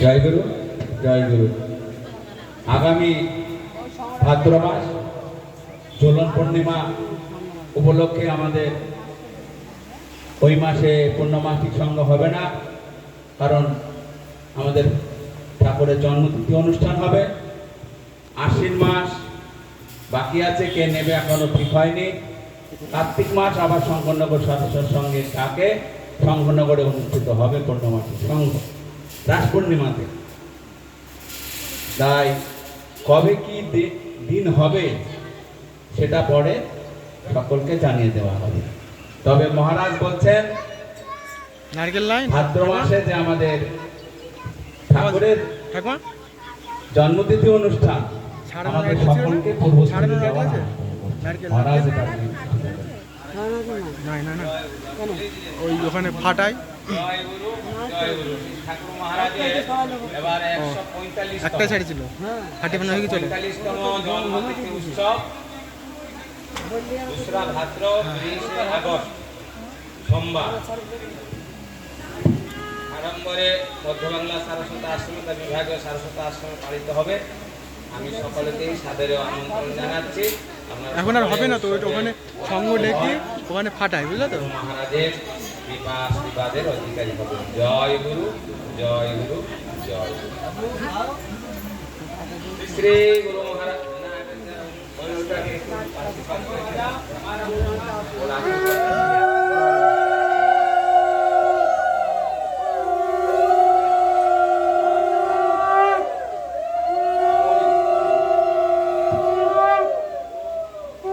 জয় গুরু জয় গুরু। আগামী ভাদ্র মাস জোলন পূর্ণিমা উপলক্ষে আমাদের ওই মাসে পূর্ণমাসিক সঙ্গ হবে না, কারণ আমাদের ঠাকুরের জন্মতিথি অনুষ্ঠান হবে। আশ্বিন মাস বাকি আছে, কে নেবে এখনও ঠিক হয়নি। কার্তিক মাস আবার শঙ্করনগর সদস্যের সঙ্গে তাকে শঙ্করনগরে অনুষ্ঠিত হবে পূর্ণমাসিক সঙ্গ রাস পূর্ণিমাতে তাই কবে কি দিন হবে সেটা পরে সকলকে জানিয়ে দেওয়া হবে। তবে মহারাজ বলছেন নারকেল লাইন? ভাদ্র মাসে যে আমাদের ঠাকুরের ঠাকুমা? জন্মতিথি অনুষ্ঠান আমাদের? সকলকে পূর্ব? হয়। মহারাজ এটা না না ওই ওখানে পঁয়তাল্লিশ একটা শাড়ি ছিল। হয়ে। গেছিল পঁয়তাল্লিশতম জন্মতিথি উৎসব। দোসরা ভাদ্র তিরিশে আগস্ট সোমবার আড়ম্বরে মধ্যবাংলা সারস্বতা আশ্রমিতা বিভাগীয় সারস্বতা আশ্রমে পালিত হবে আমি সকলকেই সাদরে আমন্ত্রণ জানাচ্ছি। আপনারা এখন আর হবে না তো ওইটা ওখানে সঙ্গ ডেকে ওখানে ফাটাই বুঝলে তো? মহারাজের কৃপা আশীর্বাদের অধিকারী হবেন। জয় গুরু জয় গুরু জয় গুরু। শ্রী গুরু Wala.